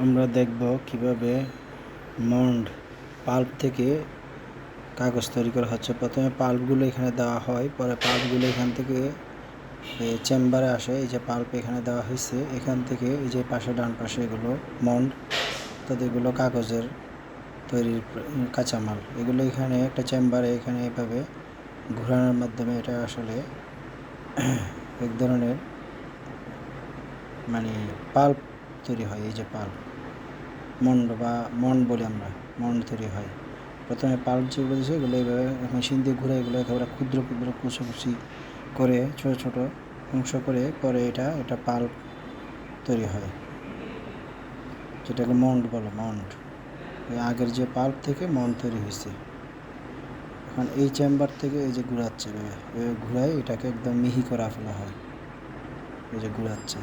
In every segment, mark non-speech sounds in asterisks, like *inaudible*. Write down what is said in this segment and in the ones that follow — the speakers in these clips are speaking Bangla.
আমরা দেখব কীভাবে মন্ড পাল্প থেকে কাগজ তৈরি করা হচ্ছে। প্রথমে পাল্পগুলো এখানে দেওয়া হয়, পরে পাল্পগুলো এখান থেকে চেম্বারে আসে। এই যে পাল্প এখানে দেওয়া হয়েছে, এখান থেকে এই যে পাশে, ডান পাশে এগুলো মন্ড তাদের এগুলো কাগজের তৈরির কাঁচামাল। এগুলো এখানে একটা চেম্বারে এখানে এভাবে ঘোরানোর মাধ্যমে এটা আসলে *clears throat* এক ধরনের মানে পাল্প তৈরি হয়, এই যে পাল্প মন্ড বা মন্ড বলি আমরা, মন্ড তৈরি হয়। প্রথমে পাল্প যেগুলো দিয়েছে এগুলো এইভাবে মেশিন দিয়ে ঘুরে এগুলো একেবারে ক্ষুদ্র ক্ষুদ্র কুচি করে, ছোট ছোট অংশ করে, পরে এটা এটা পাল্প তৈরি হয়। যেটাকে মন্ড বলে, মন্ড। ওই আগের যে পাল্প থেকে মন্ড তৈরি হয়েছে। এখন এই চেম্বার থেকে এই যে ঘুরাচ্ছে ঘুরাই এটাকে একদম মিহি করা ফেলা হয়। এই যে ঘুরাচ্ছে।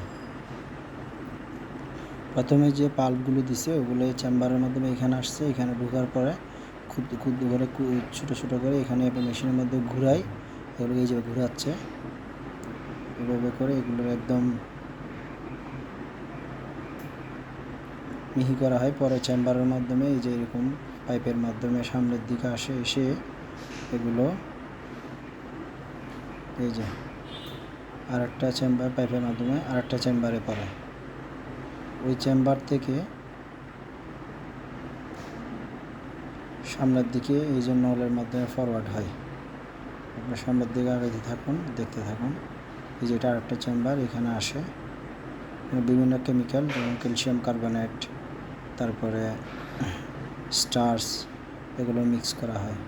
প্রথমে যে পাল্পগুলো দিছে, ওগুলো চেম্বারের মাধ্যমে এখানে আসছে। এখানে ঢোকার পরে ক্ষুদ্র ক্ষুদ্র করে ছোটো, ছোট করে এখানে মেশিনের মধ্যে ঘুরাই। এগুলো এই যে ঘুরাচ্ছে। এভাবে করে এগুলো একদম মিহি করা হয়। পরে চেম্বারের মাধ্যমে এই যে এরকম পাইপের মাধ্যমে সামনের দিকে আসে, এসে এগুলো এই যে আরেকটা চেম্বার পাইপের মাধ্যমে আরেকটা চেম্বারে পড়ে। ওই চেম্বার থেকে সামনের দিকে এই যে নলের মাধ্যমে ফরওয়ার্ড হয়। আপনার সামনের দিকে আগাতে থাকুন, দেখতে থাকুন। এই যে এটা আরেকটা চেম্বার, এখানে আসে। বিভিন্ন কেমিক্যাল যেমন ক্যালসিয়াম কার্বনেট তারপরে *clears throat* স্টার্স এগুলো মিক্স করা হয়।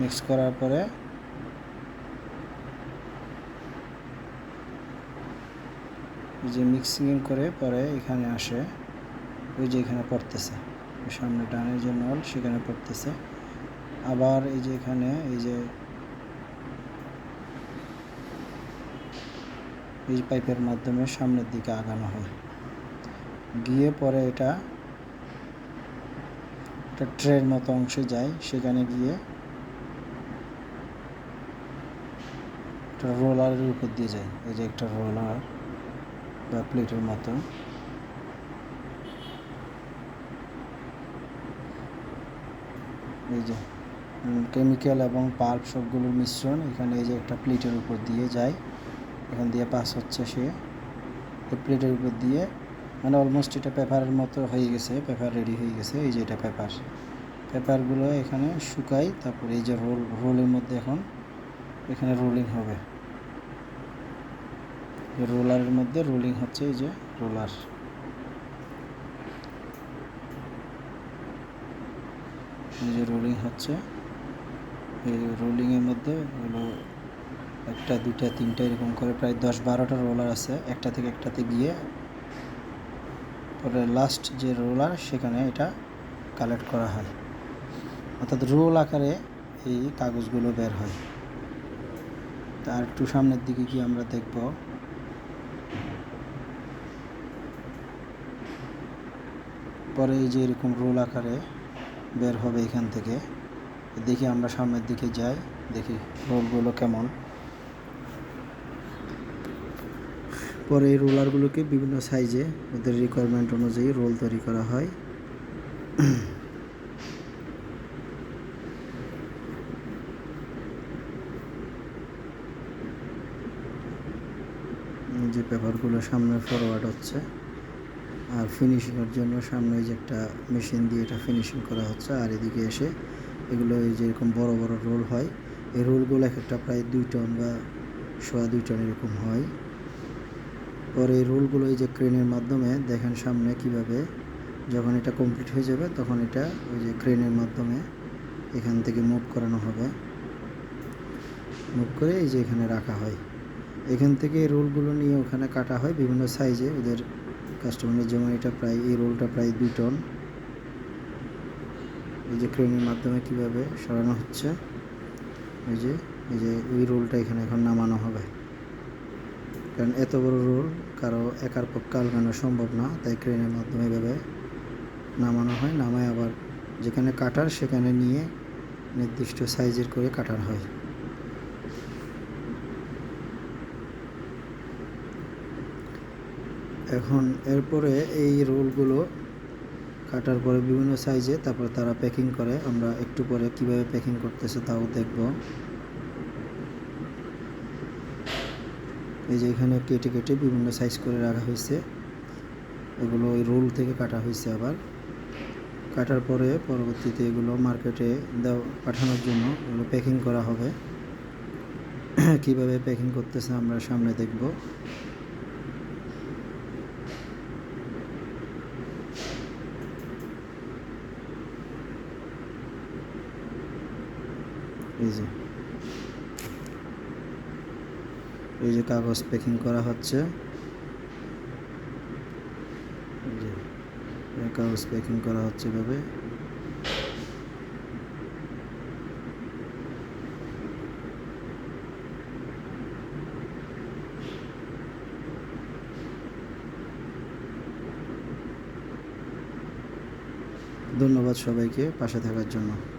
মিক্স করার পরে এই যে মিক্সিং করে পরে এখানে আসে। ওই যে এখানে পড়তেছে। সামনে ডানে যে নল, সেখানে পড়তেছে। আবার এই যে এখানে এই যে এই পাইপের মাধ্যমে সামনের দিকে আগানো হয়। গিয়ে পরে এটা একটা ট্রের মতো অংশে যায়। সেখানে গিয়ে একটা রোলারের উপর দিয়ে যায়। এই যে একটা রোলার। বা প্লেটের মতো। এই যে কেমিক্যাল এবং পাল্প সবগুলোর মিশ্রণ এখানে এই যে একটা প্লেটের উপর দিয়ে যায়। এখান দিয়ে পাস হচ্ছে সে। এই প্লেটের উপর দিয়ে মানে অলমোস্ট এটা পেপারের মতো হয়ে গেছে, পেপার রেডি হয়ে গেছে। এই যে এটা পেপার। পেপারগুলো এখানে শুকাই তারপরে এই যে রোল রোলের মধ্যে এখন এখানে রোলিং হবে। রোলারের মধ্যে রোলিং হচ্ছে এই যে রোলার। এই যে রোলিং হচ্ছে। এই রোলিংয়ের মধ্যে হলো একটা দুটা তিনটা, এরকম করে প্রায় দশ বারোটা রোলার আছে, একটা থেকে একটাতে গিয়ে। পরে লাস্ট যে রোলার, সেখানে এটা কালেক্ট করা হয়। অর্থাৎ রোল আকারে এই কাগজগুলো বের হয়। তার একটু সামনের দিকে গিয়ে আমরা দেখব। পরে এই যে এরকম রোল আকারে বের হবে এখান থেকে, দেখি আমরা সামনের দিকে যাই, দেখি রোলগুলো কেমন। পরে এই রোলারগুলোকে বিভিন্ন সাইজে ওদের রিকোয়ারমেন্ট অনুযায়ী রোল তৈরি করা হয়। যে পেপারগুলো সামনে ফরওয়ার্ড হচ্ছে। আর ফিনিশিংয়ের জন্য সামনে যে একটা মেশিন দিয়ে এটা ফিনিশিং করা হচ্ছে, আর এদিকে এসে এগুলো এই যে এরকম বড় বড় রোল হয়। এই রোলগুলো এক একটা প্রায় দুই টন বা সোয়া দুই টন এরকম হয়। পরে এই রোলগুলো এই যে ক্রেনের মাধ্যমে দেখেন সামনে কীভাবে যখন এটা কমপ্লিট হয়ে যাবে, তখন এটা ওই যে ক্রেনের মাধ্যমে এখান থেকে মুভ করানো হবে। মুভ করে এই যে এখানে রাখা হয়। এখান থেকে রোলগুলো নিয়ে ওখানে কাটা হয় বিভিন্ন সাইজে ওদের কাস্টমারের যেমন এটা প্রায়, এই রোলটা প্রায় দুই টন এই যে ক্রেনের মাধ্যমে কীভাবে সরানো হচ্ছে, এই যে এই যে ওই রোলটা এখানে এখন নামানো হবে। কারণ এত বড় রোল কারও একার পক্ষে আলগানো সম্ভব না, তাই ক্রেনের মাধ্যমে এভাবে নামানো হয়। নামায় আবার যেখানে কাটার, সেখানে নিয়ে নির্দিষ্ট সাইজের করে কাটার হয়। এখন এরপরে এই রোলগুলো কাটার পরে বিভিন্ন সাইজে তারপর তারা প্যাকিং করে। আমরা একটু পরে কীভাবে প্যাকিং করতেছে তাও দেখব। এই যে এখানে কেটে কেটে বিভিন্ন সাইজ করে রাখা হয়েছে। এগুলো ওই রোল থেকে কাটা হয়েছে আবার। কাটার পরে পরবর্তীতে এগুলো মার্কেটে দেওয়া, পাঠানোর জন্য এগুলো প্যাকিং করা হবে। *clears throat* কীভাবে প্যাকিং করতেছে আমরা সামনে দেখব। এই যে। এই যে কাগজ প্যাকিং করা হচ্ছে। কাগজ প্যাকিং করা হচ্ছে এভাবে। ধন্যবাদ সবাইকে পাশে থাকার জন্য।